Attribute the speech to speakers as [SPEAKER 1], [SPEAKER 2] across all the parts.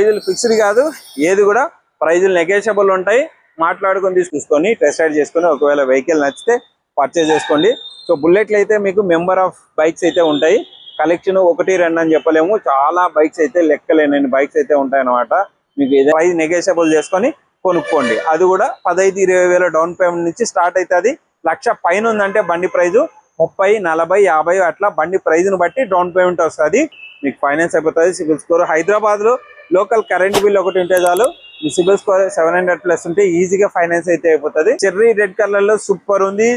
[SPEAKER 1] ప్రైజులు ఫిక్స్డ్ కాదు. ఏది కూడా ప్రైజులు నెగోషియబుల్ ఉంటాయి. మాట్లాడుకొని తీసుకొని టెస్ట్ రైడ్ చేసుకొని ఒకవేళ వెహికల్ నచ్చితే పర్చేజ్ చేసుకోండి. సో బుల్లెట్లు అయితే మీకు మెంబర్ ఆఫ్ బైక్స్ అయితే ఉంటాయి. కలెక్షన్ ఒకటి రెండు అని చెప్పలేము. చాలా బైక్స్ అయితే లెక్కలేనని బైక్స్ అయితే ఉంటాయన్నమాట. మీకు ఏదో ప్రైజ్ నెగోషియబుల్ చేసుకొని కొనుక్కోండి. అది కూడా పదహైదు ఇరవై వేల డౌన్ పేమెంట్ నుంచి స్టార్ట్ అవుతుంది లక్ష పైన ఉందంటే బండి ప్రైజు ముప్పై నలభై యాభై అట్లా బండి ప్రైజ్ను బట్టి డౌన్ పేమెంట్ వస్తుంది. మీకు ఫైనాన్స్ అయిపోతుంది సిబిల్ స్కోర్. హైదరాబాద్లో లోకల్ కరెంట్ బిల్ ఒకటి ఉంటే చాలు. మీ CIBIL score seven hundred plus ఉంటే ఈజీగా ఫైనాన్స్ అయితే అయిపోతుంది. చెర్రీ రెడ్ కలర్లో సూపర్ ఉంది.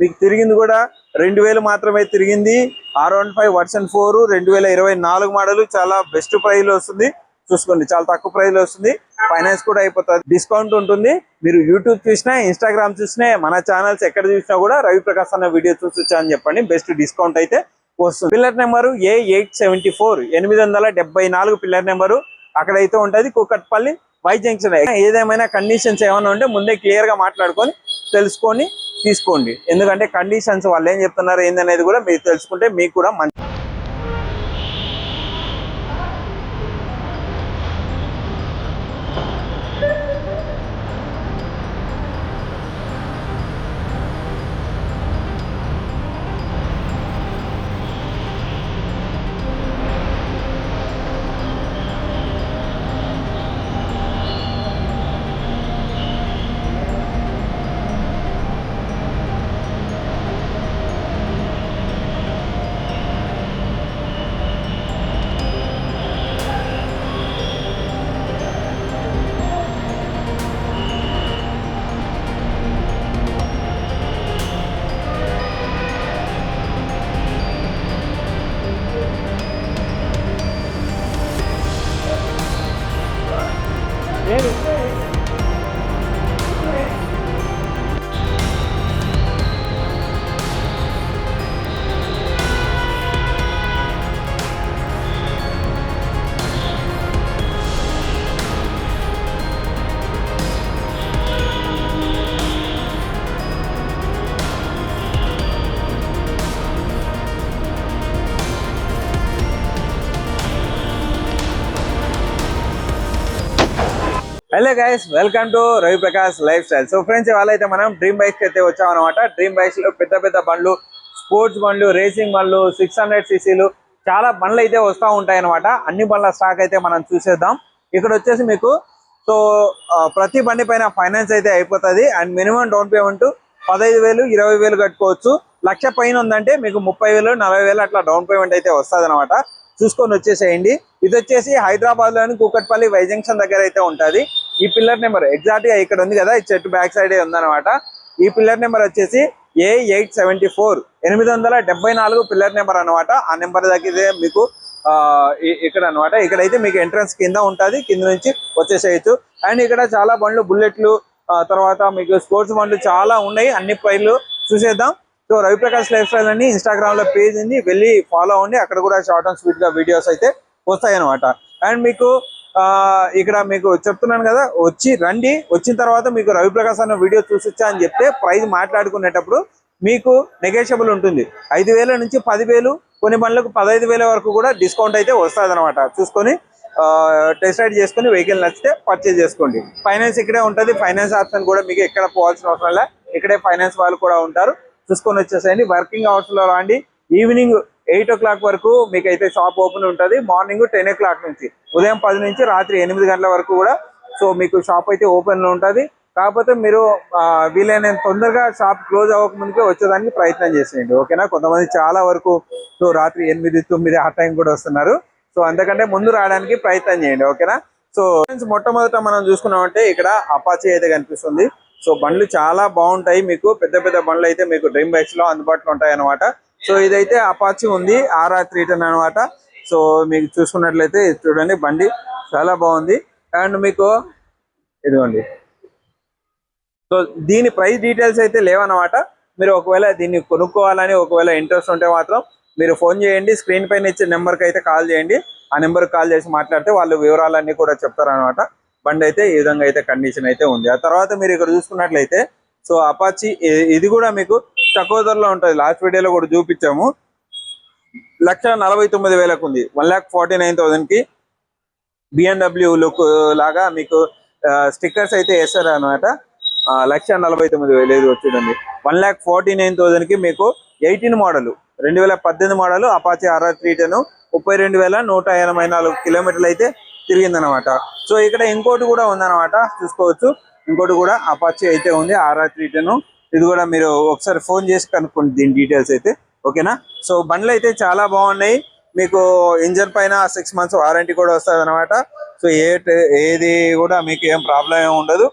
[SPEAKER 1] మీకు తిరిగింది కూడా రెండు వేలు మాత్రమే తిరిగింది. R one five version four రెండు వేల ఇరవై నాలుగు మోడల్ చాలా బెస్ట్ ప్రైస్లో వస్తుంది. చూసుకోండి చాలా తక్కువ ప్రైస్లో వస్తుంది. ఫైనాన్స్ కూడా అయిపోతుంది. డిస్కౌంట్ ఉంటుంది. మీరు యూట్యూబ్ చూసినా ఇన్స్టాగ్రామ్ చూసినా మన ఛానల్స్ ఎక్కడ చూసినా కూడా రవి ప్రకాశ్ అన్న వీడియో చూసొచ్చా అని చెప్పండి. బెస్ట్ డిస్కౌంట్ అయితే వస్తుంది. Pillar number A eight seventy four ఎనిమిది వందల డెబ్బై నాలుగు పిల్లర్ నెంబరు. అక్కడైతే ఉంటది కూకట్పల్లి వై జంక్షన్ ఏదేమైనా కండిషన్స్ ఏమైనా ఉంటే ముందే క్లియర్గా మాట్లాడుకొని తెలుసుకొని తీసుకోండి. ఎందుకంటే కండిషన్స్ వాళ్ళు ఏం చెప్తున్నారు ఏందనేది కూడా మీరు తెలుసుకుంటే మీకు కూడా మంచి hello guys welcome to Ravi Prakash lifestyle so friends ఇవాళ అయితే మనం డ్రీమ్ బైక్స్ అయితే వచ్చాం అనమాట డ్రీమ్ బైక్స్లో పెద్ద పెద్ద బండ్లు స్పోర్ట్స్ బండ్లు రేసింగ్ బండ్లు సిక్స్ హండ్రెడ్ సీసీలు చాలా బండ్లు అయితే వస్తూ ఉంటాయి అనమాట అన్ని బండ్ల స్టాక్ అయితే మనం చూసేద్దాం. ఇక్కడ వచ్చేసి మీకు సో ప్రతి బండి పైన ఫైనాన్స్ అయితే అయిపోతుంది. అండ్ మినిమం డౌన్ పేమెంట్ పదహైదు వేలు ఇరవై వేలు కట్టుకోవచ్చు. లక్ష పైన ఉందంటే మీకు ముప్పై వేలు నలభై వేలు అట్లా డౌన్ పేమెంట్ అయితే వస్తుంది అనమాట చూసుకొని వచ్చేసేయండి. ఇది వచ్చేసి హైదరాబాద్లోని కూకట్పల్లి వై జంక్షన్ దగ్గర అయితే ఉంటుంది. ఈ పిల్లర్ నెంబర్ ఎగ్జాక్ట్గా ఇక్కడ ఉంది కదా ఈ చెట్టు బ్యాక్ సైడ్ ఉందన్నమాట. ఈ పిల్లర్ నెంబర్ వచ్చేసి ఏ ఎయిట్ సెవెంటీ ఫోర్ ఎనిమిది వందల డెబ్బై నాలుగు పిల్లర్ నెంబర్ అనమాట ఆ నెంబర్ దగ్గర మీకు ఇక్కడ అనమాట ఇక్కడైతే మీకు ఎంట్రన్స్ కింద ఉంటుంది కింద నుంచి వచ్చేసేయచ్చు. అండ్ ఇక్కడ చాలా బండ్లు బుల్లెట్లు తర్వాత మీకు స్పోర్ట్స్ బండ్లు చాలా ఉన్నాయి. అన్ని పైర్లు చూసేద్దాం. సో రవిప్రకాష్ లైఫ్ స్టైల్ అని ఇన్స్టాగ్రామ్లో పేజ్ ఉంది. వెళ్ళి ఫాలో అవ్వండి. అక్కడ కూడా షార్ట్ అండ్ స్వీట్గా వీడియోస్ అయితే వస్తాయి అనమాట అండ్ మీకు ఇక్కడ మీకు చెప్తున్నాను కదా వచ్చి రండి వచ్చిన తర్వాత మీకు రవిప్రకాష్ అన్న వీడియో చూసొచ్చా అని చెప్తే ప్రైజ్ మాట్లాడుకునేటప్పుడు మీకు నెగోషియబుల్ ఉంటుంది. ఐదు వేల నుంచి పదివేలు కొన్ని పనులకు పదహైదు వేల వరకు కూడా డిస్కౌంట్ అయితే వస్తుంది అనమాట చూసుకొని టెస్ట్ రైడ్ చేసుకొని వెహికల్ నచ్చితే పర్చేజ్ చేసుకోండి. ఫైనాన్స్ ఇక్కడే ఉంటుంది ఫైనాన్స్ ఆప్షన్ కూడా మీకు ఎక్కడ పోవాల్సిన అవసరం లే. ఇక్కడే ఫైనాన్స్ వాళ్ళు కూడా ఉంటారు. చూసుకొని వచ్చేసేయండి వర్కింగ్ అవర్స్లో రాండి. ఈవినింగ్ ఎయిట్ ఓ క్లాక్ వరకు మీకు అయితే షాప్ ఓపెన్ ఉంటుంది. మార్నింగ్ టెన్ ఓ క్లాక్ నుంచి. ఉదయం పది నుంచి రాత్రి ఎనిమిది గంటల వరకు కూడా. సో మీకు షాప్ అయితే ఓపెన్లో ఉంటుంది. కాకపోతే మీరు వీలైనంత తొందరగా షాప్ క్లోజ్ అవ్వకముందుకే వచ్చేదానికి ప్రయత్నం చేసేయండి. ఓకేనా? కొంతమంది చాలా వరకు సో రాత్రి ఎనిమిది తొమ్మిది ఆ టైం కూడా వస్తున్నారు. సో అందుకంటే ముందు రావడానికి ప్రయత్నం చేయండి. ఓకేనా? సో మొట్టమొదట మనం చూసుకున్నామంటే ఇక్కడ అపాచీ అయితే కనిపిస్తుంది. సో బండ్లు చాలా బాగుంటాయి మీకు. పెద్ద పెద్ద బండ్లు అయితే మీకు డ్రీమ్ బైక్స్లో అందుబాటులో ఉంటాయి అనమాట సో ఇదైతే అపాచి ఉంది ఆర్ఆర్ త్రీ టెన్ అనమాట సో మీకు చూసుకున్నట్లయితే చూడండి బండి చాలా బాగుంది. అండ్ మీకు ఇదిగోండి. సో దీని ప్రైస్ డీటెయిల్స్ అయితే లేవన్నమాట. మీరు ఒకవేళ దీన్ని కొనుక్కోవాలని ఒకవేళ ఇంట్రెస్ట్ ఉంటే మాత్రం మీరు ఫోన్ చేయండి స్క్రీన్ పైన ఇచ్చే నెంబర్కి అయితే కాల్ చేయండి. ఆ నెంబర్కి కాల్ చేసి మాట్లాడితే వాళ్ళు వివరాలన్నీ కూడా చెప్తారనమాట బండి అయితే ఈ విధంగా అయితే కండిషన్ అయితే ఉంది. ఆ తర్వాత మీరు ఇక్కడ చూసుకున్నట్లయితే సో అపాచి ఇది కూడా మీకు తక్కువ ధరలో ఉంటుంది. లాస్ట్ వీడియోలో కూడా చూపించాము. లక్ష నలభై తొమ్మిది వేలకు ఉంది. వన్ ల్యాక్ ఫార్టీ నైన్ థౌసండ్కి బిఎన్డబ్ల్యూ లుక్ లాగా మీకు స్టిక్కర్స్ అయితే వేస్తారు అనమాట లక్ష నలభై తొమ్మిది వేలు ఇది వచ్చిందండి. వన్ ల్యాక్ ఫార్టీ నైన్ థౌసండ్కి మీకు ఎయిటీన్ మోడల్ రెండు వేల పద్దెనిమిది model Apache RR three ten ముప్పై రెండు వేల నూట ఎనభై నాలుగు కిలోమీటర్లు అయితే తిరిగిందనమాట సో ఇక్కడ ఇంకోటి కూడా ఉందన్నమాట. చూసుకోవచ్చు. ఇంకోటి కూడా అపాచి అయితే ఉంది ఆర్ఆర్ త్రీ టెన్ ఇది కూడా మీరు ఒకసారి ఫోన్ చేసి కనుక్కోండి దీని డీటెయిల్స్ అయితే. ఓకేనా? సో బండ్లు అయితే చాలా బాగున్నాయి. మీకు ఇంజన్ పైన సిక్స్ మంత్స్ వారంటీ కూడా వస్తుంది అనమాట సో ఏ ఏది కూడా మీకు ఏం ప్రాబ్లం ఏమి ఉండదు.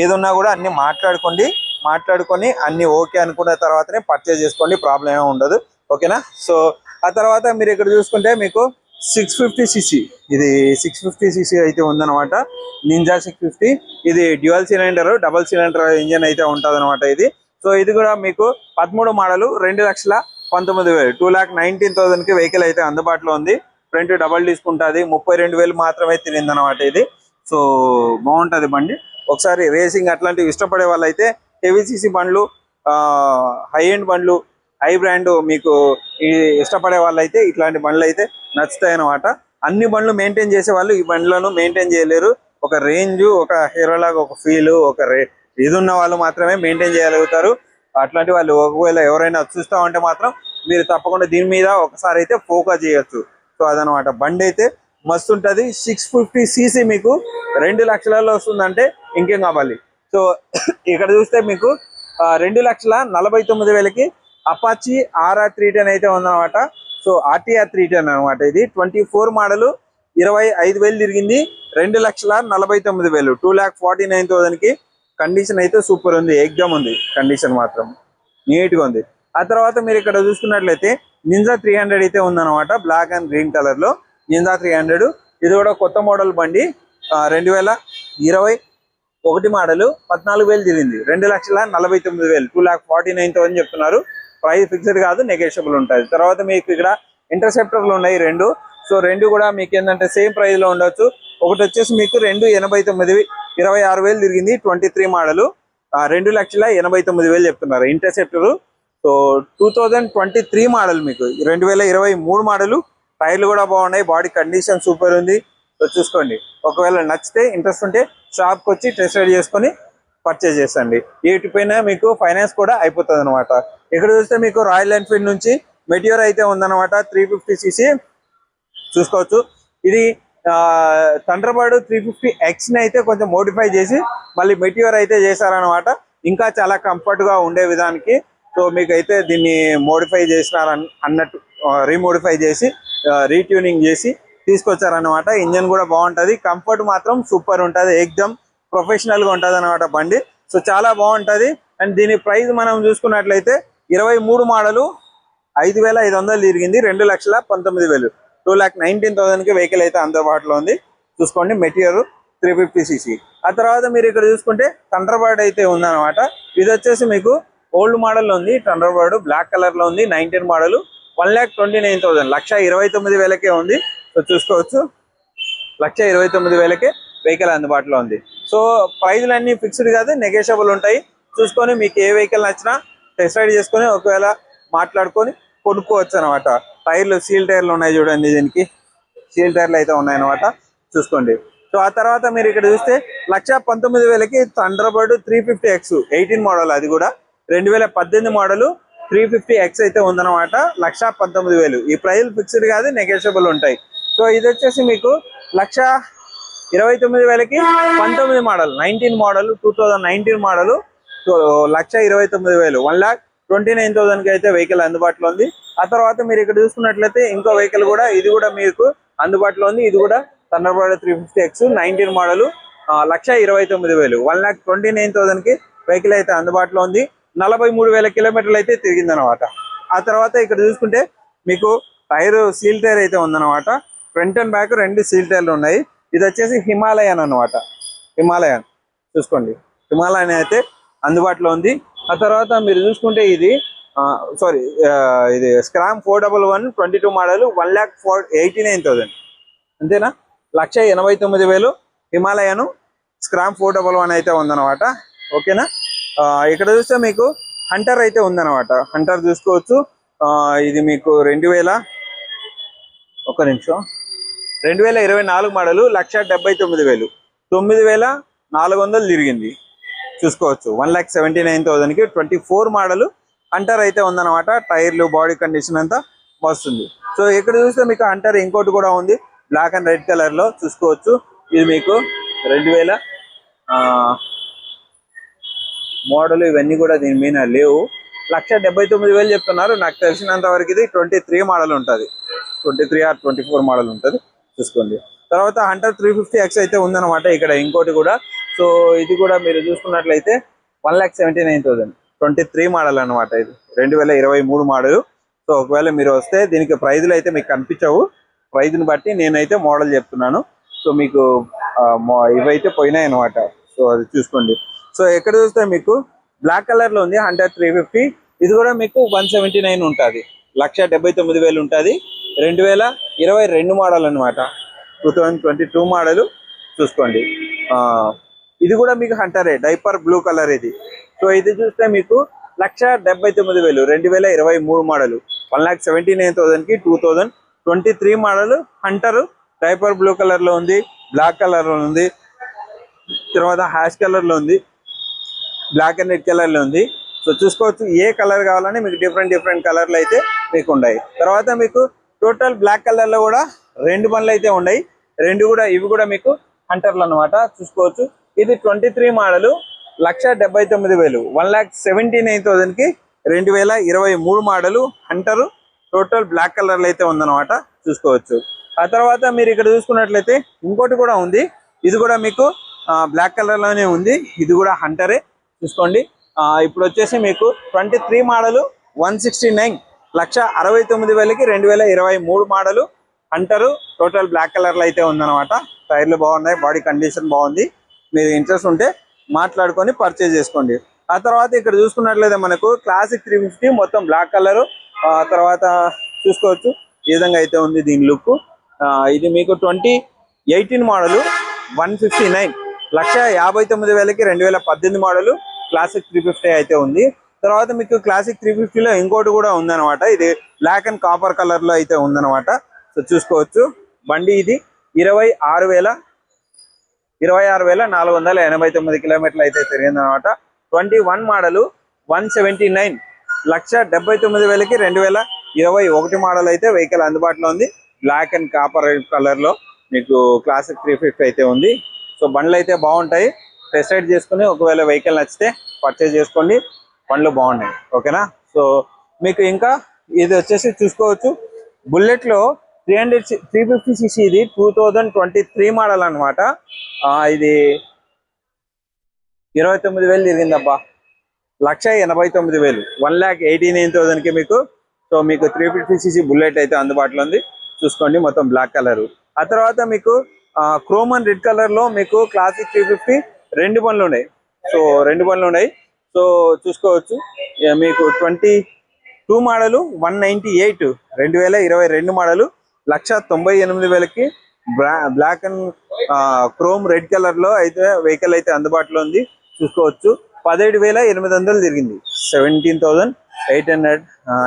[SPEAKER 1] ఏది ఉన్నా కూడా అన్ని మాట్లాడుకోండి. మాట్లాడుకొని అన్ని ఓకే అనుకున్న తర్వాతనే పర్చేజ్ చేసుకోండి. ప్రాబ్లం ఏమి ఉండదు. ఓకేనా? సో ఆ తర్వాత మీరు ఇక్కడ చూసుకుంటే మీకు సిక్స్ ఫిఫ్టీ సిసి. ఇది సిక్స్ ఫిఫ్టీ సిసి అయితే ఉందన్నమాట. నింజా సిక్స్ ఫిఫ్టీ ఇది dual cylinder double cylinder engine అయితే ఉంటుంది ఇది. సో ఇది కూడా మీకు పదమూడు మోడలు రెండు లక్షల పంతొమ్మిది వేలు టూ ల్యాక్ నైన్టీన్ థౌసండ్కి వెహికల్ అయితే అందుబాటులో ఉంది. ఫ్రంట్ డబల్ తీసుకుంటుంది ఉంటుంది ముప్పై రెండు వేలు మాత్రమే తిరిగింది అనమాట ఇది. సో బాగుంటది బండి. ఒకసారి రేసింగ్ అట్లాంటివి ఇష్టపడే వాళ్ళైతే హెవీ సీసీ బండ్లు హై ఎండ్ బండ్లు హై బ్రాండ్ మీకు ఇష్టపడే వాళ్ళైతే ఇట్లాంటి బండ్లు అయితే నచ్చుతాయి అనమాట అన్ని బండ్లు మెయింటైన్ చేసే వాళ్ళు ఈ బండ్లను మెయింటైన్ చేయలేరు. ఒక రేంజ్ ఒక హీరోలాగా ఒక ఫీల్ ఒక రే ఇది ఉన్న వాళ్ళు మాత్రమే మెయింటైన్ చేయగలుగుతారు. అట్లాంటి వాళ్ళు ఒకవేళ ఎవరైనా చూస్తా ఉంటే మాత్రం మీరు తప్పకుండా దీని మీద ఒకసారి అయితే ఫోకస్ చేయొచ్చు. సో అదనమాట బండి అయితే మస్తు ఉంటుంది. సిక్స్ ఫిఫ్టీ సీసీ మీకు రెండు లక్షలలో వస్తుందంటే ఇంకేం కావాలి? సో ఇక్కడ చూస్తే మీకు రెండు లక్షల నలభై తొమ్మిది వేలకి అపాచి ఆర్ఆర్ త్రీ టెన్ అయితే ఉందన్నమాట. సో ఆర్టీఆర్ త్రీ టెన్ అనమాట ఇది. ట్వంటీ ఫోర్ మోడల్ ఇరవై ఐదు వేలు తిరిగింది. రెండు లక్షల నలభై తొమ్మిది వేలు. టూ ల్యాక్ ఫార్టీ నైన్ థౌసండ్కి కండిషన్ అయితే సూపర్ ఉంది. ఎగ్జామ్ ఉంది. కండిషన్ మాత్రం నీట్గా ఉంది. ఆ తర్వాత మీరు ఇక్కడ చూసుకున్నట్లయితే నింజా త్రీ హండ్రెడ్ అయితే ఉందన్నమాట. బ్లాక్ అండ్ గ్రీన్ కలర్లో నింజా త్రీ హండ్రెడ్ ఇది కూడా కొత్త మోడల్ బండి. రెండు వేల ఇరవై ఒకటి మోడల్ పద్నాలుగు వేలు తిరిగింది రెండు లక్షల నలభై తొమ్మిది వేలు two lakh forty nine thousand చెప్తున్నారు ప్రైస్ ఫిక్స్డ్ కాదు నెగోషియబుల్ ఉంటుంది తర్వాత మీకు ఇక్కడ ఇంటర్సెప్టర్లు ఉన్నాయి రెండు. సో రెండు కూడా మీకు ఏంటంటే సేమ్ ప్రైస్లో ఉండొచ్చు. ఒకటి వచ్చేసి మీకు రెండు ఎనభై తొమ్మిది ఇరవై ఆరు వేలు తిరిగింది ట్వంటీ త్రీ మోడల్. రెండు లక్షల ఎనభై తొమ్మిది వేలు చెప్తున్నారు interceptor. So two thousand twenty three model మీకు. రెండు వేల ఇరవై మూడు మోడల్. టైర్లు కూడా బాగున్నాయి బాడీ కండిషన్ సూపర్ ఉంది. సో చూసుకోండి. ఒకవేళ నచ్చితే ఇంట్రెస్ట్ ఉంటే షాప్కి వచ్చి టెస్ట్ రైడ్ చేసుకొని పర్చేజ్ చేసండి. వీటిపైన మీకు ఫైనాన్స్ కూడా అయిపోతుంది అనమాట ఇక్కడ చూస్తే మీకు రాయల్ ఎన్ఫీల్డ్ నుంచి మెటియోర్ అయితే ఉందన్నమాట త్రీ ఫిఫ్టీ సీసీ చూసుకోవచ్చు. ఇది థండర్బర్డ్ త్రీ ఫిఫ్టీ ఎక్స్ని అయితే కొంచెం మోడిఫై చేసి మళ్ళీ మెటియోర్ అయితే చేశారనమాట ఇంకా చాలా కంఫర్ట్గా ఉండే విధానికి సో మీకు అయితే దీన్ని మోడిఫై చేసినారు అన్నట్టు రీమోడిఫై చేసి రీట్యూనింగ్ చేసి తీసుకొచ్చారనమాట ఇంజన్ కూడా బాగుంటుంది. కంఫర్ట్ మాత్రం సూపర్ ఉంటుంది. ఎగ్జామ్ ప్రొఫెషనల్గా ఉంటది అనమాట బండి. సో చాలా బాగుంటది. అండ్ దీని ప్రైస్ మనం చూసుకున్నట్లయితే ఇరవై మూడు మోడలు ఐదు వేల ఐదు వందలు తిరిగింది. రెండు లక్షల పంతొమ్మిది వేలు. టూ ల్యాక్ నైన్టీన్ థౌసండ్కి వెహికల్ అయితే అందుబాటులో ఉంది. చూసుకోండి మెటీరియల్ త్రీ ఫిఫ్టీ సీసీ ఆ తర్వాత మీరు ఇక్కడ చూసుకుంటే థండర్బర్డ్ అయితే ఉందన్నమాట. ఇది వచ్చేసి మీకు ఓల్డ్ మోడల్ ఉంది. థండర్బర్డ్ బ్లాక్ కలర్లో ఉంది. Nineteen model one lakh twenty nine thousand లక్ష ఇరవై తొమ్మిది వేలకే ఉంది. సో చూసుకోవచ్చు. లక్ష ఇరవై తొమ్మిది వేలకే వెహికల్ అందుబాటులో ఉంది. సో ప్రైజ్లు అన్ని ఫిక్స్డ్ కాదు నెగోషియబుల్ ఉంటాయి. చూసుకొని మీకు ఏ వెహికల్ నచ్చినా టెస్ట్ రైడ్ చేసుకొని ఒకవేళ మాట్లాడుకొని కొనుక్కోవచ్చు అనమాట టైర్లు సీల్ టైర్లు ఉన్నాయి చూడండి దీనికి. సీల్ టైర్లు అయితే ఉన్నాయన్నమాట. చూసుకోండి. సో ఆ తర్వాత మీరు ఇక్కడ చూస్తే లక్ష పంతొమ్మిది వేలకి Thunderbird three fifty X eighteen model అది కూడా. రెండు వేల పద్దెనిమిది మోడల్ త్రీ ఫిఫ్టీ ఎక్స్ అయితే ఉందన్నమాట. లక్ష పంతొమ్మిది వేలు. ఈ ప్రైజ్ ఫిక్స్డ్ కాదు నెగోషియబుల్ ఉంటాయి. సో ఇది వచ్చేసి మీకు లక్ష ఇరవై తొమ్మిది వేలకి పంతొమ్మిది model nineteen model two thousand nineteen model so లక్ష ఇరవై తొమ్మిది వేలు వన్ లాక్ ట్వంటీ నైన్ థౌసండ్కి అయితే వెహికల్ అందుబాటులో ఉంది. ఆ తర్వాత మీరు ఇక్కడ చూసుకున్నట్లయితే ఇంకో వెహికల్ కూడా ఇది కూడా మీకు అందుబాటులో ఉంది. ఇది కూడా Thunderbird three fifty X nineteen model లక్ష ఇరవై తొమ్మిది వేలు వన్ ల్యాక్ ట్వంటీ నైన్ థౌసండ్కి వెహికల్ అయితే అందుబాటులో ఉంది. నలభై మూడు వేల కిలోమీటర్లు అయితే తిరిగింది అనమాట ఆ తర్వాత ఇక్కడ చూసుకుంటే మీకు టైర్ సీల్ టైర్ అయితే ఉందన్నమాట. ఫ్రంట్ అండ్ బ్యాక్ రెండు సీల్ టైర్లు ఉన్నాయి. ఇది వచ్చేసి హిమాలయన్ అన్నమాట. హిమాలయన్. చూసుకోండి. హిమాలయన్ అయితే అందుబాటులో ఉంది. ఆ తర్వాత మీరు చూసుకుంటే ఇది సారీ ఇది Scram four double one twenty two model one lakh four eighty nine thousand అంతేనా? లక్ష ఎనభై తొమ్మిది వేలు Himalayan Scram four double one అయితే ఉందన్నమాట. ఓకేనా? ఇక్కడ చూస్తే మీకు హంటర్ అయితే ఉందన్నమాట. హంటర్ చూసుకోవచ్చు. ఇది మీకు రెండు వేల ఒక నిమిషం. రెండు వేల ఇరవై నాలుగు మోడలు లక్ష డెబ్బై తొమ్మిది వేలు. తొమ్మిది వేల నాలుగు వందలు తిరిగింది. చూసుకోవచ్చు. వన్ ల్యాక్ సెవెంటీ నైన్ థౌసండ్కి ట్వంటీ ఫోర్ మోడల్. అంటర్ అయితే ఉందన్నమాట. టైర్లు బాడీ కండిషన్ అంతా వస్తుంది. సో ఇక్కడ చూస్తే మీకు అంటర్ ఇంకోటి కూడా ఉంది. బ్లాక్ అండ్ రెడ్ కలర్లో చూసుకోవచ్చు. ఇది మీకు రెండు వేల మోడల్ ఇవన్నీ కూడా దీని మీద లేవు. లక్ష డెబ్బై తొమ్మిది వేలు చెప్తున్నారు. నాకు తెలిసినంత వరకు ఇది ట్వంటీ త్రీ మోడల్ ఉంటుంది. Twenty three or twenty four model ఉంటుంది. చూసుకోండి తర్వాత హంటర్ త్రీ ఫిఫ్టీ ఎక్స్ అయితే ఉందన్నమాట ఇక్కడ. ఇంకోటి కూడా. సో ఇది కూడా మీరు చూసుకున్నట్లయితే one lakh seventy nine thousand twenty three model అనమాట ఇది. రెండు వేల ఇరవై మూడు మోడల్ సో ఒకవేళ మీరు వస్తే దీనికి ప్రైజులు అయితే మీకు కనిపించవు. ప్రైజ్ని బట్టి నేనైతే మోడల్ చెప్తున్నాను. సో మీకు మో- ఇవైతే పోయినాయి అనమాట సో అది చూసుకోండి. సో ఎక్కడ చూస్తే మీకు బ్లాక్ కలర్లో ఉంది హండ్రెడ్ త్రీ ఫిఫ్టీ ఇది కూడా మీకు వన్ సెవెంటీ నైన్ ఉంటుంది. లక్ష డెబ్బై తొమ్మిది వేలు ఉంటుంది. రెండు వేల ఇరవై రెండు మోడల్ అనమాట two thousand twenty two model చూసుకోండి. ఆ, ఇది కూడా మీకు హంటరే డైపర్ బ్లూ కలర్ ఇది. సో ఇది చూస్తే మీకు లక్ష డెబ్బై తొమ్మిది వేలు రెండు వేల ఇరవై మూడు model one lakh seventy nine థౌసండ్కి two thousand twenty three model Hunter dapper blue కలర్లో ఉంది బ్లాక్ కలర్లో ఉంది తర్వాత హ్యాష్ కలర్లో ఉంది బ్లాక్ అండ్ రెడ్ కలర్లో ఉంది. సో చూసుకోవచ్చు ఏ కలర్ కావాలని మీకు డిఫరెంట్ డిఫరెంట్ కలర్లు అయితే మీకు ఉన్నాయి. తర్వాత మీకు టోటల్ బ్లాక్ కలర్లో కూడా రెండు బండ్లు అయితే ఉన్నాయి. రెండు కూడా ఇవి కూడా మీకు హంటర్లు అన్నమాట. చూసుకోవచ్చు. ఇది ట్వంటీ త్రీ మోడల్ లక్ష డెబ్బై తొమ్మిది వేలు. వన్ ల్యాక్ సెవెంటీ నైన్ థౌజండ్కి రెండు వేల ఇరవై మూడు మోడలు హంటరు టోటల్ బ్లాక్ కలర్లో అయితే ఉందన్నమాట. చూసుకోవచ్చు. ఆ తర్వాత మీరు ఇక్కడ చూసుకున్నట్లయితే ఇంకోటి కూడా ఉంది. ఇది కూడా మీకు బ్లాక్ కలర్లోనే ఉంది. ఇది కూడా హంటరే చూసుకోండి. ఇప్పుడు వచ్చేసి మీకు twenty three model one sixty nine లక్ష అరవై తొమ్మిది వేలకి రెండు వేల ఇరవై మూడు మోడలు. హంటరు టోటల్ బ్లాక్ కలర్లో అయితే ఉందన్నమాట. టైర్లు బాగున్నాయి బాడీ కండిషన్ బాగుంది. మీరు ఇంట్రెస్ట్ ఉంటే మాట్లాడుకొని పర్చేజ్ చేసుకోండి. ఆ తర్వాత ఇక్కడ చూసుకున్నట్లయితే మనకు క్లాసిక్ త్రీ ఫిఫ్టీ మొత్తం బ్లాక్ కలర్ తర్వాత చూసుకోవచ్చు ఈ విధంగా అయితే ఉంది దీని లుక్ ఇది మీకు twenty eighteen model one fifty nine లక్ష యాభై తొమ్మిది వేలకి రెండు వేల పద్దెనిమిది మోడల్. క్లాసిక్ త్రీ ఫిఫ్టీ అయితే ఉంది. తర్వాత మీకు క్లాసిక్ త్రీ ఫిఫ్టీలో ఇంకోటి కూడా ఉందన్నమాట. ఇది బ్లాక్ అండ్ కాపర్ కలర్లో అయితే ఉందన్నమాట. సో చూసుకోవచ్చు. బండి ఇది ఇరవై ఆరు వేల ఇరవై ఆరు వేల నాలుగు వందల ఎనభై తొమ్మిది కిలోమీటర్లు అయితే తిరిగిందనమాట twenty one model one seventy nine లక్ష డెబ్బై తొమ్మిది వేలకి రెండు వేల ఇరవై ఒకటి మోడల్ అయితే వెహికల్ అందుబాటులో ఉంది. బ్లాక్ అండ్ కాపర్ కలర్లో మీకు క్లాసిక్ త్రీ ఫిఫ్టీ అయితే ఉంది. సో బండ్లు అయితే బాగుంటాయి. టెస్ట్ రైడ్ చేసుకుని ఒకవేళ వెహికల్ నచ్చితే పర్చేజ్ చేసుకోండి. బండ్లు బాగున్నాయి. ఓకేనా? సో మీకు ఇంకా ఇది వచ్చేసి చూసుకోవచ్చు. బుల్లెట్లో three hundred three fifty CC ఇది two thousand twenty three model అనమాట ఇది ఇరవై తొమ్మిది వేలు తిరిగిందబ్బా. లక్ష ఎనభై తొమ్మిది వేలు. వన్ ల్యాక్ ఎయిటీ నైన్ థౌజండ్కి మీకు. సో మీకు త్రీ ఫిఫ్టీ సిసి బుల్లెట్ అయితే అందుబాటులో ఉంది. చూసుకోండి మొత్తం బ్లాక్ కలర్ ఆ తర్వాత మీకు క్రోమ్ అండ్ రెడ్ కలర్లో మీకు క్లాసిక్ త్రీ ఫిఫ్టీ రెండు పనులు ఉన్నాయి. సో రెండు పనులు ఉన్నాయి. సో చూసుకోవచ్చు. మీకు twenty two model one ninety eight రెండు వేల ఇరవై రెండు మోడలు లక్ష తొంభై ఎనిమిది వేలకి బ్లా- బ్లాక్ అండ్ క్రోమ్ రెడ్ కలర్లో అయితే వెహికల్ అయితే అందుబాటులో ఉంది. చూసుకోవచ్చు. పదిహేడు వేల ఎనిమిది వందలు తిరిగింది. Seventeen thousand eight hundred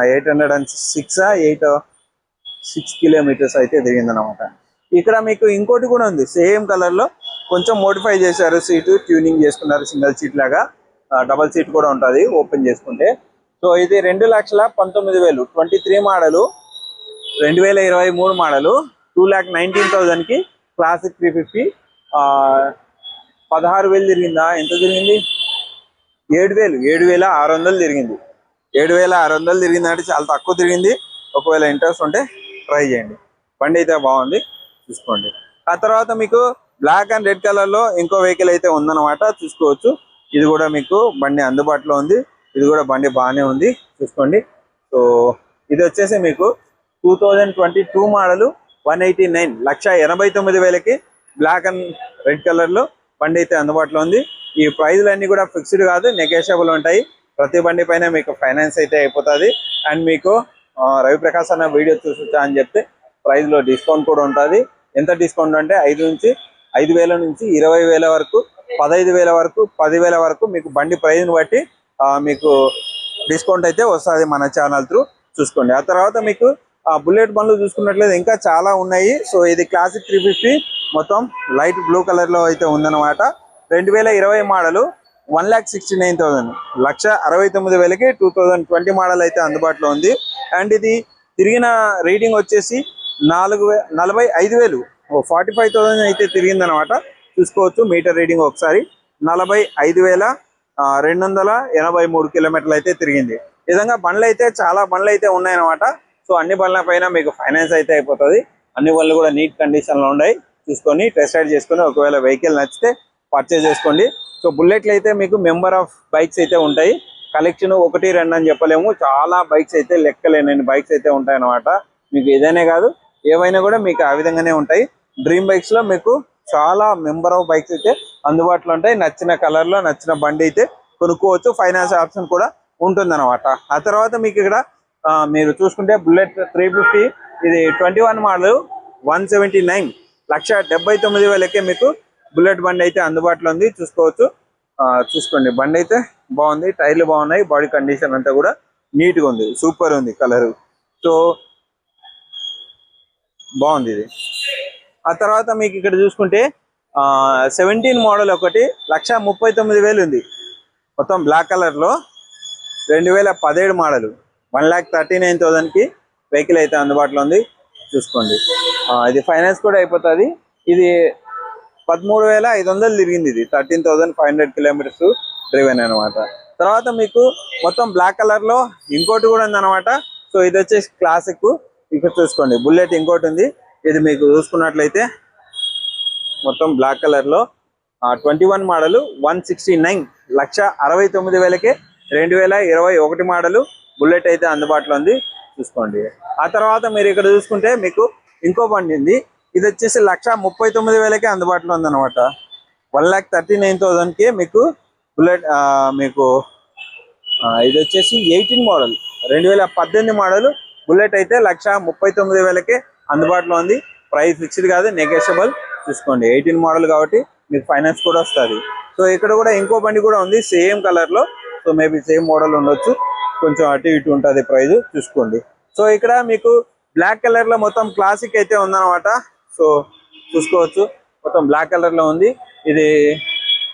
[SPEAKER 1] eight hundred and six eight six kilometres అయితే తిరిగింది అనమాట ఇక్కడ మీకు ఇంకోటి కూడా ఉంది. సేమ్ కలర్లో కొంచెం మోడిఫై చేశారు సీటు ట్యూనింగ్ చేసుకున్నారు సింగిల్ సీట్ లాగా. డబల్ సీట్ కూడా ఉంటుంది ఓపెన్ చేసుకుంటే. సో ఇది రెండు లక్షల పంతొమ్మిది వేలు ట్వంటీ త్రీ మోడలు రెండు వేల ఇరవై మూడు మోడలు టూ ల్యాక్ నైన్టీన్ థౌజండ్కి క్లాసిక్ త్రీ ఫిఫ్టీ పదహారు వేలు తిరిగిందా? ఎంత తిరిగింది? ఏడు వేలు ఏడు వేల ఆరు వందలు తిరిగింది. ఏడు వేల ఆరు వందలు తిరిగింది అంటే చాలా తక్కువ తిరిగింది. ఒకవేళ ఇంట్రెస్ట్ ఉంటే ట్రై చేయండి. బండి అయితే బాగుంది చూసుకోండి. ఆ తర్వాత మీకు బ్లాక్ అండ్ రెడ్ కలర్లో ఇంకో వెహికల్ అయితే ఉందన్నమాట. చూసుకోవచ్చు. ఇది కూడా మీకు బండి అందుబాటులో ఉంది. ఇది కూడా బండి బాగానే ఉంది. చూసుకోండి. సో ఇది వచ్చేసి మీకు two thousand twenty two model one eighty nine లక్ష ఎనభై తొమ్మిది వేలకి బ్లాక్ అండ్ రెడ్ కలర్లో బండి అయితే అందుబాటులో ఉంది. ఈ ప్రైజ్లు అన్ని కూడా ఫిక్స్డ్ కాదు నెగోషియబుల్ ఉంటాయి. ప్రతి బండి పైన మీకు ఫైనాన్స్ అయితే అయిపోతుంది. అండ్ మీకు ఆ, రవిప్రకాశ్ అన్న వీడియో చూసొచ్చా అని చెప్తే ప్రైస్లో డిస్కౌంట్ కూడా ఉంటుంది. ఎంత డిస్కౌంట్ అంటే ఐదు నుంచి ఐదు వేల నుంచి ఇరవై వేల వరకు పదహైదు వేల వరకు పదివేల వరకు మీకు బండి ప్రైజ్ని బట్టి మీకు డిస్కౌంట్ అయితే వస్తుంది మన ఛానల్ త్రూ చూసుకోండి. ఆ తర్వాత మీకు బుల్లెట్ బండ్లు చూసుకున్నట్లయితే ఇంకా చాలా ఉన్నాయి. సో ఇది క్లాసిక్ త్రీ ఫిఫ్టీ మొత్తం లైట్ బ్లూ కలర్లో అయితే ఉందన్నమాట. రెండు వేల ఇరవై model one lakh sixty nine thousand లక్ష అరవై తొమ్మిది వేలకి టూ థౌజండ్ ట్వంటీ మోడల్ అయితే అందుబాటులో ఉంది. అండ్ ఇది తిరిగిన రీడింగ్ వచ్చేసి నాలుగు వే నలభై ఐదు వేలు. ఫార్టీ ఫైవ్ థౌసండ్ అయితే తిరిగింది అనమాట చూసుకోవచ్చు మీటర్ రీడింగ్ ఒకసారి. నలభై ఐదు వేల రెండు వందల ఎనభై మూడు కిలోమీటర్లు అయితే తిరిగింది. ఈ విధంగా బండ్లు అయితే చాలా బండ్లు అయితే ఉన్నాయన్నమాట. సో అన్ని బండ్ల పైన మీకు ఫైనాన్స్ అయితే అయిపోతుంది. అన్ని బండ్లు కూడా నీట్ కండిషన్లో ఉన్నాయి. చూసుకొని టెస్ట్ రైడ్ చేసుకొని ఒకవేళ వెహికల్ నచ్చితే పర్చేజ్ చేసుకోండి. సో బుల్లెట్లు అయితే మీకు మెంబర్ ఆఫ్ బైక్స్ అయితే ఉంటాయి. కలెక్షన్ ఒకటి రెండు అని చెప్పలేము. చాలా బైక్స్ అయితే లెక్కలేనన్ని బైక్స్ అయితే ఉంటాయి అన్నమాట మీకు ఏదైనా కాదు ఏవైనా కూడా మీకు ఆ విధంగానే ఉంటాయి. డ్రీమ్ బైక్స్లో మీకు చాలా మెంబర్ ఆఫ్ బైక్స్ అయితే అందుబాటులో ఉంటాయి. నచ్చిన కలర్లో నచ్చిన బండి అయితే కొనుక్కోవచ్చు. ఫైనాన్స్ ఆప్షన్ కూడా ఉంటుంది ఆ తర్వాత మీకు ఇక్కడ మీరు చూసుకుంటే బుల్లెట్ త్రీ ఫిఫ్టీ ఇది twenty one model one seventy nine లక్ష డెబ్బై తొమ్మిది వేలకే మీకు బుల్లెట్ బండి అయితే అందుబాటులో ఉంది. చూసుకోవచ్చు. చూసుకోండి. బండి అయితే బాగుంది. టైర్లు బాగున్నాయి. బాడీ కండిషన్ అంతా కూడా నీట్గా ఉంది. సూపర్ ఉంది కలర్. సో బాగుంది ఇది. ఆ తర్వాత మీకు ఇక్కడ చూసుకుంటే సెవెంటీన్ మోడల్ ఒకటి లక్ష ముప్పై తొమ్మిది వేలు ఉంది. మొత్తం బ్లాక్ కలర్లో రెండు వేల పదిహేడు model one lakh thirty nine థౌసండ్కి vehicle అయితే అందుబాటులో ఉంది. చూసుకోండి. ఇది ఫైనాన్స్ కూడా అయిపోతుంది. ఇది పదమూడు వేల ఐదు వందలు తిరిగింది ఇది. Thirteen thousand five hundred kilometres driven అనమాట తర్వాత మీకు మొత్తం బ్లాక్ కలర్లో ఇంకోటి కూడా ఉంది సో ఇది వచ్చేసి క్లాసిక్ ఇక్కడ చూసుకోండి. బుల్లెట్ ఇంకోటి ఉంది. ఇది మీకు చూసుకున్నట్లయితే మొత్తం బ్లాక్ కలర్లో twenty one model one sixty nine లక్ష అరవై తొమ్మిది వేలకే రెండు వేల ఇరవై ఒకటి మోడల్ బుల్లెట్ అయితే అందుబాటులో ఉంది. చూసుకోండి. ఆ తర్వాత మీరు ఇక్కడ చూసుకుంటే మీకు ఇంకో బండి ఉంది. ఇది వచ్చేసి లక్ష ముప్పై తొమ్మిది వేలకే అందుబాటులో ఉంది వన్ ల్యాక్ థర్టీ నైన్కి మీకు బుల్లెట్ మీకు ఇది వచ్చేసి ఎయిటీన్ మోడల్ రెండు వేల పద్దెనిమిది మోడల్ బుల్లెట్ అయితే లక్ష ముప్పై తొమ్మిది వేలకే అందుబాటులో ఉంది. ప్రైస్ ఫిక్స్డ్ కాదు నెగోషియబుల్ చూసుకోండి. ఎయిటీన్ మోడల్ కాబట్టి మీకు ఫైనాన్స్ కూడా వస్తుంది. సో ఇక్కడ కూడా ఇంకో బండి కూడా ఉంది సేమ్ కలర్లో సో మేబీ సేమ్ మోడల్ ఉండొచ్చు. కొంచెం అటు ఇటు ఉంటుంది ప్రైజ్. చూసుకోండి. సో ఇక్కడ మీకు బ్లాక్ కలర్లో మొత్తం క్లాసిక్ అయితే ఉందన్నమాట. సో చూసుకోవచ్చు. మొత్తం బ్లాక్ కలర్లో ఉంది. ఇది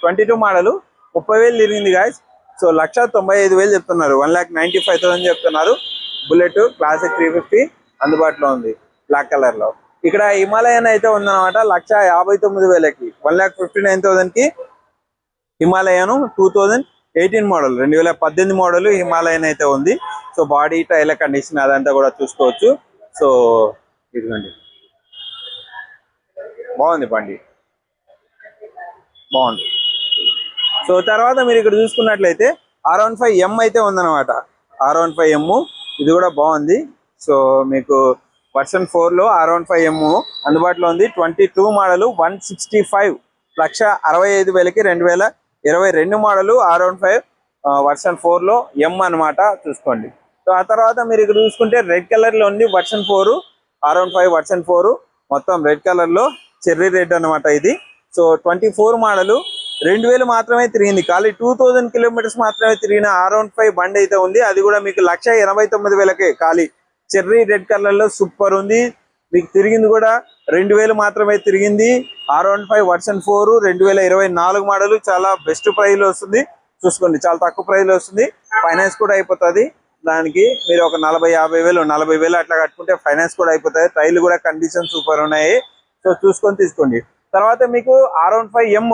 [SPEAKER 1] ట్వంటీ టూ మోడల్. ముప్పై వేలు తిరిగింది గాయస్ సో లక్ష తొంభై ఐదు వేలు చెప్తున్నారు. One lakh ninety five thousand చెప్తున్నారు. బుల్లెట్ క్లాసిక్ త్రీ ఫిఫ్టీ అందుబాటులో ఉంది. బ్లాక్ కలర్లో. ఇక్కడ హిమాలయన్ అయితే ఉందన్నమాట లక్ష యాభై తొమ్మిది వేలకి. One lakh fifty nine థౌసండ్కి Himalayan two thousand eighteen model రెండు వేల పద్దెనిమిది మోడల్ హిమాలయన్ అయితే ఉంది. సో బాడీ టైర్ల కండిషన్ అదంతా కూడా చూసుకోవచ్చు. సో ఇదిగోండి. బాగుంది బండి. బాగుంది. సో తర్వాత మీరు ఇక్కడ చూసుకున్నట్లయితే ఆర్ వన్ ఫైవ్ ఎం అయితే ఉందన్నమాట. ఆర్ వన్ ఫైవ్ ఎమ్ ఇది కూడా బాగుంది. సో మీకు వర్షన్ ఫోర్లో ఆర్ వన్ ఫైవ్ ఎమ్ అందుబాటులో ఉంది. Twenty two model one sixty five లక్ష అరవై ఐదు వేలకి రెండు వేల ఇరవై రెండు model R one five version ఫోర్లో ఎం అన్నమాట చూసుకోండి. సో ఆ తర్వాత మీరు ఇక్కడ చూసుకుంటే రెడ్ కలర్లో ఉంది version four R one five version four మొత్తం రెడ్ కలర్లో చెర్రీ రెడ్ అన్నమాట ఇది. సో ట్వంటీ ఫోర్ మోడల్ రెండు వేలు మాత్రమే తిరిగింది. ఖాళీ టూ థౌజండ్ కిలోమీటర్స్ మాత్రమే తిరిగిన ఆర్ వన్ ఫైవ్ బండి అయితే ఉంది. అది కూడా మీకు లక్ష ఎనభై తొమ్మిది వేలకే ఖాళీ. చెర్రీ రెడ్ కలర్లో సూపర్ ఉంది. మీకు తిరిగింది కూడా రెండు వేలు మాత్రమే తిరిగింది. R one five version four రెండు వేల ఇరవై నాలుగు మోడల్ చాలా బెస్ట్ ప్రైస్ వస్తుంది. చూసుకోండి చాలా తక్కువ ప్రైస్ వస్తుంది. ఫైనాన్స్ కూడా అయిపోతుంది. దానికి మీరు ఒక నలభై యాభై వేలు నలభై వేలు అట్లా కట్టుకుంటే ఫైనాన్స్ కూడా అయిపోతుంది. టైర్లు కూడా కండిషన్ సూపర్ ఉన్నాయి. సో చూసుకొని తీసుకోండి. తర్వాత మీకు R one five M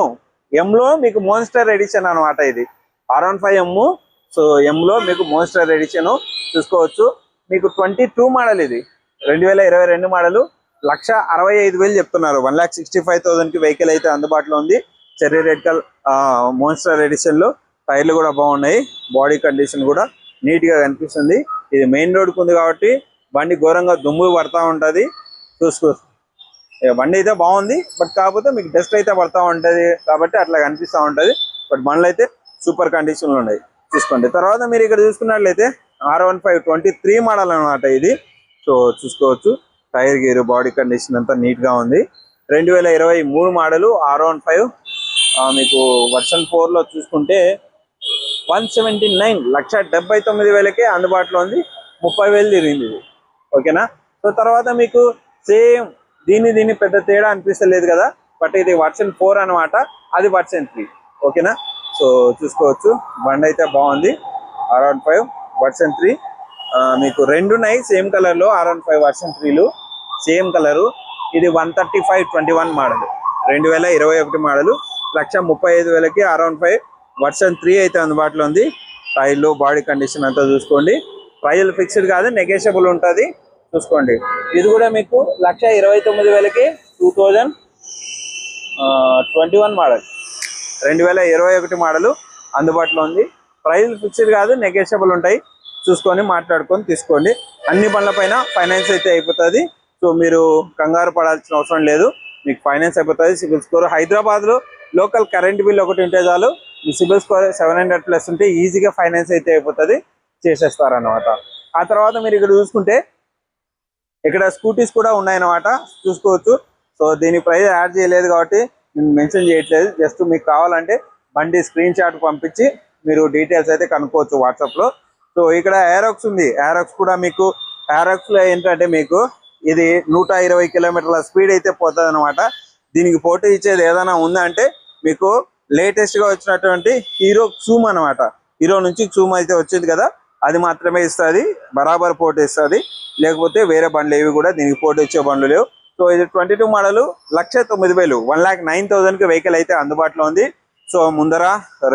[SPEAKER 1] M లో మీకు మోన్స్టర్ ఎడిషన్ అన్నమాట ఇది. R one five M so M లో మీకు మోన్స్టర్ ఎడిషన్ చూసుకోవచ్చు. మీకు ట్వంటీ టూ మోడల్ ఇది. రెండు వేల ఇరవై రెండు మోడల్. లక్ష అరవై ఐదు వేలు చెప్తున్నారు. వన్ లాక్ సిక్స్టీ ఫైవ్ థౌసండ్కి వెహికల్ అయితే అందుబాటులో ఉంది. చెర్రీ రెడ్ కలర్ మోన్స్టర్ ఎడిషన్లో టైర్లు కూడా బాగున్నాయి. బాడీ కండిషన్ కూడా నీట్గా కనిపిస్తుంది. ఇది మెయిన్ రోడ్ ఉంది కాబట్టి బండి ఘోరంగా దుమ్ము పడతా ఉంటది. చూసుకో. బండి అయితే బాగుంది. బట్ కాకపోతే మీకు డస్ట్ అయితే పడతా ఉంటది కాబట్టి అట్లా కనిపిస్తూ ఉంటది. బట్ బండ్లు అయితే సూపర్ కండిషన్లో ఉన్నాయి. చూసుకోండి. తర్వాత మీరు ఇక్కడ చూసుకున్నట్లయితే R one five twenty three model అనమాట ఇది. సో చూసుకోవచ్చు. టైర్ గేర్ బాడీ కండిషన్ అంతా నీట్గా ఉంది. రెండు వేల ఇరవై మూడు మోడల్ ఆర్ వన్ ఫైవ్ మీకు వర్షన్ ఫోర్లో చూసుకుంటే వన్ సెవెంటీ నైన్ లక్ష డెబ్బై తొమ్మిది వేలకే అందుబాటులో ఉంది. ముప్పై వేలు తిరిగింది ఇది. ఓకేనా? సో తర్వాత మీకు సేమ్ దీన్ని దీన్ని పెద్ద తేడా అనిపిస్తలేదు కదా? బట్ ఇది వర్షన్ ఫోర్ అన్నమాట. అది వర్షన్ త్రీ ఓకేనా? సో చూసుకోవచ్చు. బండి అయితే బాగుంది. R one five version three మీకు రెండు ఉన్నాయి సేమ్ కలర్లో ఆర్ వన్ ఫైవ్ వర్షన్ త్రీలు సేమ్ కలరు ఇది one thirty five twenty one model రెండు వేల ఇరవై ఒకటి మోడల్ లక్ష ముప్పై ఐదు వేలకి around one five version three అయితే అందుబాటులో ఉంది. టైర్లు బాడీ కండిషన్ అంతా చూసుకోండి. ప్రైజులు ఫిక్స్డ్ కాదు నెగోషియబుల్ ఉంటుంది. చూసుకోండి. ఇది కూడా మీకు లక్ష ఇరవై తొమ్మిది వేలకి two thousand twenty one model రెండు వేల ఇరవై ఒకటి మోడల్ అందుబాటులో ఉంది. ప్రైజులు ఫిక్స్డ్ కాదు నెగోషియబుల్ ఉంటాయి. చూసుకొని మాట్లాడుకొని తీసుకోండి. అన్ని పనులపైన ఫైనాన్స్ అయితే అయిపోతుంది. సో మీరు కంగారు పడాల్సిన అవసరం లేదు. మీకు ఫైనాన్స్ అయిపోతుంది. సిబిల్ స్కోర్ హైదరాబాద్లో లోకల్ కరెంట్ బిల్ ఒకటి ఉంటే చాలు. మీ CIBIL score seven hundred plus ఉంటే ఈజీగా ఫైనాన్స్ అయితే అయిపోతుంది. చేసేస్తారనమాట ఆ తర్వాత మీరు ఇక్కడ చూసుకుంటే ఇక్కడ స్కూటీస్ కూడా ఉన్నాయన్నమాట. చూసుకోవచ్చు. సో దీని ప్రైస్ యాడ్ చేయలేదు కాబట్టి నేను మెన్షన్ చేయట్లేదు. జస్ట్ మీకు కావాలంటే బండి స్క్రీన్ షాట్ పంపించి మీరు డీటెయిల్స్ అయితే కనుక్కోవచ్చు వాట్సాప్లో సో ఇక్కడ ఏరోక్స్ ఉంది. ఏరోక్స్ కూడా మీకు ఏరోక్స్లో ఏంటంటే మీకు ఇది నూట ఇరవై కిలోమీటర్ల స్పీడ్ అయితే పోతుంది అనమాట దీనికి పోటీ ఇచ్చేది ఏదైనా ఉందంటే మీకు లేటెస్ట్గా వచ్చినటువంటి హీరో క్సూమ్ అన్నమాట. హీరో నుంచి క్సూమ్ అయితే వచ్చింది కదా అది మాత్రమే ఇస్తుంది. బరాబర్ పోటీ ఇస్తుంది. లేకపోతే వేరే బండ్లు ఏవి కూడా దీనికి పోటీ ఇచ్చే బండ్లు లేవు. సో ఇది ట్వంటీ టూ మోడల్ లక్ష తొమ్మిది వేలు. వన్ ల్యాక్ నైన్ థౌసండ్కి వెహికల్ అయితే అందుబాటులో ఉంది. సో ముందర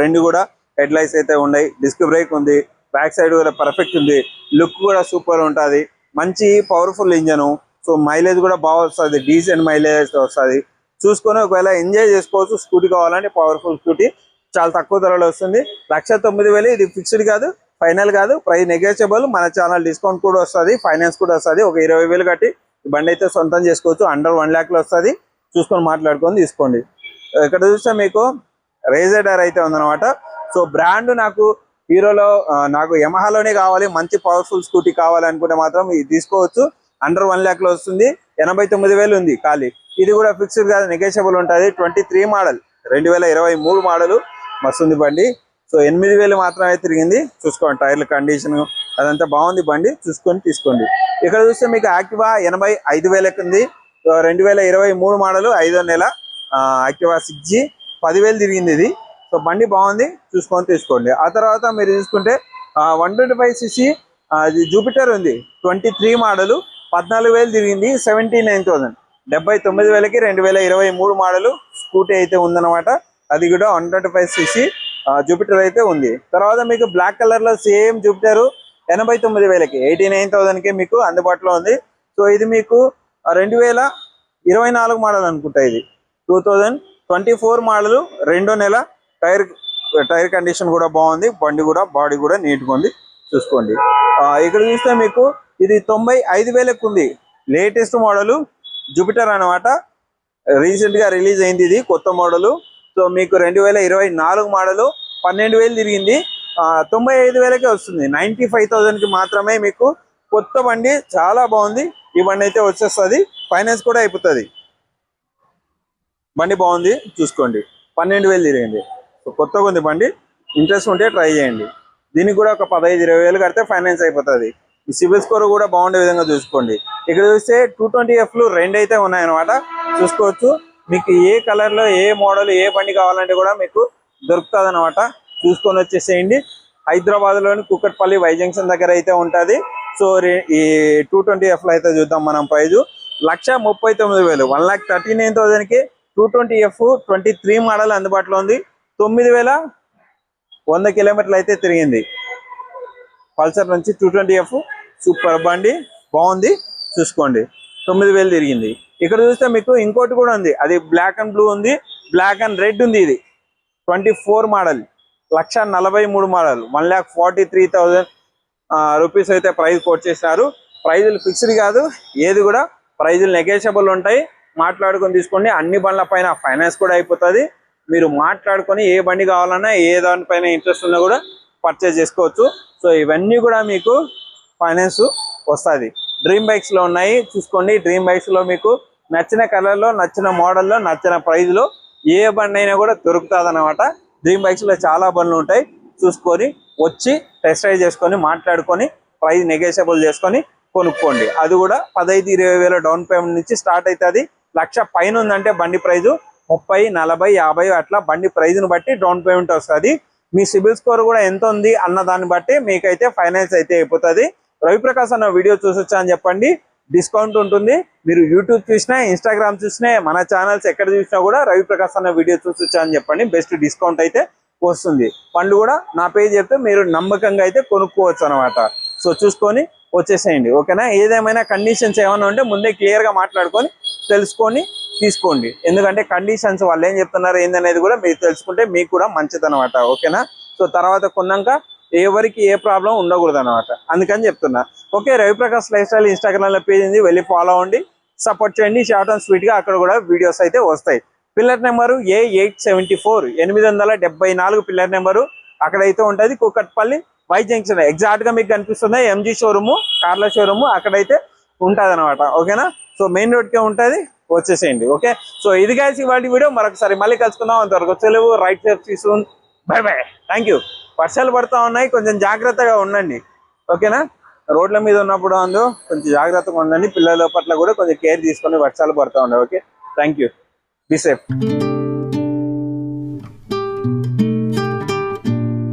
[SPEAKER 1] రెండు కూడా హెడ్ లైట్స్ అయితే ఉన్నాయి. డిస్క్ బ్రేక్ ఉంది. బ్యాక్ సైడ్ కూడా పర్ఫెక్ట్ ఉంది. లుక్ కూడా సూపర్ ఉంటుంది. మంచి పవర్ఫుల్ ఇంజను సో మైలేజ్ కూడా బాగా వస్తుంది. డీసెంట్ మైలేజ్ వస్తుంది. చూసుకొని ఒకవేళ ఎంజాయ్ చేసుకోవచ్చు. స్కూటీ కావాలంటే పవర్ఫుల్ స్కూటీ చాలా తక్కువ ధరలో వస్తుంది. లక్ష తొమ్మిది వేలు ఇది ఫిక్స్డ్ కాదు. ఫైనల్ కాదు. ప్రైస్ నెగోషియబుల్ మన ఛానల్ డిస్కౌంట్ కూడా వస్తుంది. ఫైనాన్స్ కూడా వస్తుంది. ఒక ఇరవై వేలు కట్టి బండి అయితే సొంతం చేసుకోవచ్చు. అండర్ వన్ ల్యాక్లో వస్తుంది. చూసుకొని మాట్లాడుకొని తీసుకోండి. ఇక్కడ చూస్తే మీకు రేజర్ అయితే ఉందన్నమాట. సో బ్రాండ్ నాకు హీరోలో నాకు యమహాలోనే కావాలి మంచి పవర్ఫుల్ స్కూటీ కావాలనుకుంటే మాత్రం ఇది తీసుకోవచ్చు. అండర్ వన్ ల్యాక్లో వస్తుంది. ఎనభై తొమ్మిది వేలు ఉంది ఖాళీ. ఇది కూడా ఫిక్స్డ్ కాదు నెగోషియబుల్ ఉంటుంది. ట్వంటీ త్రీ మోడల్ రెండు వేల ఇరవై మూడు మోడల్ మస్తుంది బండి. సో ఎనిమిది వేలు మాత్రమే తిరిగింది. చూసుకోండి టైర్ల కండిషన్ అదంతా బాగుంది బండి. చూసుకొని తీసుకోండి. ఇక్కడ చూస్తే మీకు యాక్టివా ఎనభై ఐదు వేలకు ఉంది. రెండు వేల ఇరవై మూడు మోడల్ ఐదో నెల. ఆ, యాక్టివా సిక్స్ జీ పదివేలు తిరిగింది ఇది. సో బండి బాగుంది చూసుకొని తీసుకోండి. ఆ తర్వాత మీరు చూసుకుంటే వన్ ట్వంటీ ఫైవ్ సిసి అది జూపిటర్ ఉంది. ట్వంటీ త్రీ మోడల్ పద్నాలుగు వేలు తిరిగింది సెవెంటీ నైన్ థౌసండ్. డెబ్బై తొమ్మిది వేలకి రెండు వేల ఇరవై మూడు మోడల్ స్కూటీ అయితే ఉందన్నమాట. అది కూడా one twenty five CC Jupiter అయితే ఉంది. తర్వాత మీకు బ్లాక్ కలర్లో సేమ్ జూపిటర్ ఎనభై తొమ్మిది వేలకి ఎయిటీ నైన్ థౌసండ్కి మీకు అందుబాటులో ఉంది. సో ఇది మీకు రెండు వేల ఇరవై నాలుగు మోడల్ అనుకుంటా ఇది. Two thousand twenty four model రెండో నెల టైర్ టైర్ కండిషన్ కూడా బాగుంది బండి కూడా బాడీ కూడా నీట్గా ఉంది చూసుకోండి. ఇక్కడ చూస్తే మీకు ఇది తొంభై ఐదు వేలకు ఉంది. లేటెస్ట్ మోడల్ జూపిటర్ అన్నమాట. రీసెంట్గా రిలీజ్ అయింది ఇది కొత్త మోడల్. సో మీకు రెండు వేల ఇరవై నాలుగు మోడల్ పన్నెండు వేలు తిరిగింది. తొంభై ఐదు వేలకే వస్తుంది. నైన్టీ ఫైవ్ థౌసండ్కి మాత్రమే మీకు కొత్త బండి చాలా బాగుంది. ఈ బండి అయితే వచ్చేస్తుంది ఫైనాన్స్ కూడా అయిపోతుంది. బండి బాగుంది చూసుకోండి. పన్నెండు వేలు తిరిగింది. కొత్తగా ఉంది బండి. ఇంట్రెస్ట్ ఉంటే ట్రై చేయండి. దీనికి కూడా ఒక పదహైదు ఇరవై వేలు కడితే ఫైనాన్స్ అయిపోతుంది. ఈ సిబిల్ స్కోర్ కూడా బాగుండే విధంగా చూసుకోండి. ఇక్కడ చూస్తే టూ ట్వంటీ ఎఫ్లు రెండు అయితే ఉన్నాయన్నమాట. చూసుకోవచ్చు. మీకు ఏ కలర్లో ఏ మోడల్ ఏ బండి కావాలంటే కూడా మీకు దొరుకుతుంది అనమాట చూసుకొని వచ్చేసేయండి. హైదరాబాద్లోని కుక్కట్పల్లి వై జంక్షన్ దగ్గర అయితే ఉంటుంది. సో ఈ టూ ట్వంటీ ఎఫ్లో అయితే చూద్దాం మనం ప్రైజు. లక్ష ముప్పై తొమ్మిది వేలు one lakh thirty nine థౌసండ్కి two twenty F twenty three model అందుబాటులో ఉంది. తొమ్మిది వేల వంద కిలోమీటర్లు అయితే తిరిగింది. పల్సర్ నుంచి టూ ట్వంటీ ఎఫ్ సూపర్ బండి బాగుంది. చూసుకోండి. తొమ్మిది వేలు తిరిగింది. ఇక్కడ చూస్తే మీకు ఇంకోటి కూడా ఉంది. అది బ్లాక్ అండ్ బ్లూ ఉంది. బ్లాక్ అండ్ రెడ్ ఉంది ఇది. Twenty four model. లక్ష నలభై మూడు model. One lakh forty three thousand rupees అయితే ప్రైజ్ కోట్ చేసినారు ప్రైజులు ఫిక్స్డ్ కాదు. ఏది కూడా ప్రైజులు నెగోషియబుల్ ఉంటాయి. మాట్లాడుకొని తీసుకోండి. అన్ని బండ్ల పైన ఫైనాన్స్ కూడా అయిపోతుంది. మీరు మాట్లాడుకొని ఏ బండి కావాలన్నా ఏ దానిపైన ఇంట్రెస్ట్ ఉన్నా కూడా పర్చేజ్ చేసుకోవచ్చు. సో ఇవన్నీ కూడా మీకు ఫైనాన్స్ వస్తుంది. డ్రీమ్ బైక్స్లో ఉన్నాయి. చూసుకోండి. డ్రీమ్ బైక్స్లో మీకు నచ్చిన కలర్లో నచ్చిన మోడల్లో నచ్చిన ప్రైజ్లో ఏ బండి అయినా కూడా దొరుకుతుంది అనమాట డ్రీమ్ బైక్స్లో చాలా బండ్లు ఉంటాయి. చూసుకొని వచ్చి టెస్ట్ డ్రైవ్ చేసుకొని మాట్లాడుకొని ప్రైజ్ నెగోషియబుల్ చేసుకొని కొనుక్కోండి. అది కూడా పదహైదు ఇరవై వేల డౌన్ పేమెంట్ నుంచి స్టార్ట్ అవుతుంది. లక్ష పైన ఉందంటే బండి ప్రైజు ముప్పై నలభై యాభై అట్లా బండి ప్రైజ్ని బట్టి డౌన్ పేమెంట్ వస్తుంది. మీ సిబిల్ స్కోర్ కూడా ఎంత ఉంది అన్న దాన్ని బట్టి మీకైతే ఫైనాన్స్ అయితే అయిపోతుంది. రవిప్రకాశ్ అన్న వీడియో చూసొచ్చా అని చెప్పండి. డిస్కౌంట్ ఉంటుంది. మీరు యూట్యూబ్ చూసినా ఇన్స్టాగ్రామ్ చూసినా మన ఛానల్స్ ఎక్కడ చూసినా కూడా రవిప్రకాశ్ అన్న వీడియో చూసొచ్చా అని చెప్పండి. బెస్ట్ డిస్కౌంట్ అయితే వస్తుంది. పండ్లు కూడా నా పేరు చెప్తే మీరు నమ్మకంగా అయితే కొనుక్కోవచ్చు అనమాట సో చూసుకొని వచ్చేసేయండి. ఓకేనా? ఏదేమైనా కండిషన్స్ ఏమైనా ఉంటే ముందే క్లియర్గా మాట్లాడుకొని తెలుసుకొని తీసుకోండి. ఎందుకంటే కండిషన్స్ వాళ్ళు ఏం చెప్తున్నారు ఏందనేది కూడా మీరు తెలుసుకుంటే మీకు కూడా మంచిది అనమాట ఓకేనా? సో తర్వాత కొన్నాక ఎవరికి ఏ ప్రాబ్లం ఉండకూడదు అనమాట అందుకని చెప్తున్నా. ఓకే రవిప్రకాష్ లైఫ్ స్టైల్ ఇన్స్టాగ్రామ్లో పేజ్ ఉంది. వెళ్ళి ఫాలో అవ్వండి. సపోర్ట్ చేయండి. షార్ట్ అండ్ స్వీట్గా అక్కడ కూడా వీడియోస్ అయితే వస్తాయి. Pillar number A eight seventy four ఎనిమిది వందల డెబ్బై నాలుగు పిల్లర్ నెంబరు అక్కడైతే ఉంటుంది కూకట్పల్లి వై జంక్షన్ ఎగ్జాక్ట్గా మీకు కనిపిస్తుంది. ఎంజీ షోరూము కార్ల షోరూము అక్కడైతే ఉంటుంది అనమాట ఓకేనా? సో మెయిన్ రోడ్ కే ఉంటుంది. వచ్చేసేయండి ఓకే? సో ఇది కలిసి ఇవాటి వీడియో మరొకసారి మళ్ళీ కలుసుకుందాం. అంతవరకు సెలవు రైట్ సేఫ్ తీసుకుని బై బై థ్యాంక్ యూ వర్షాలు పడతా ఉన్నాయి కొంచెం జాగ్రత్తగా ఉండండి ఓకేనా? రోడ్ల మీద ఉన్నప్పుడు అందు కొంచెం జాగ్రత్తగా ఉండండి పిల్లల పట్ల కూడా కొంచెం కేర్ తీసుకొని వర్షాలు పడతా ఉన్నాయి okay? Thank you be safe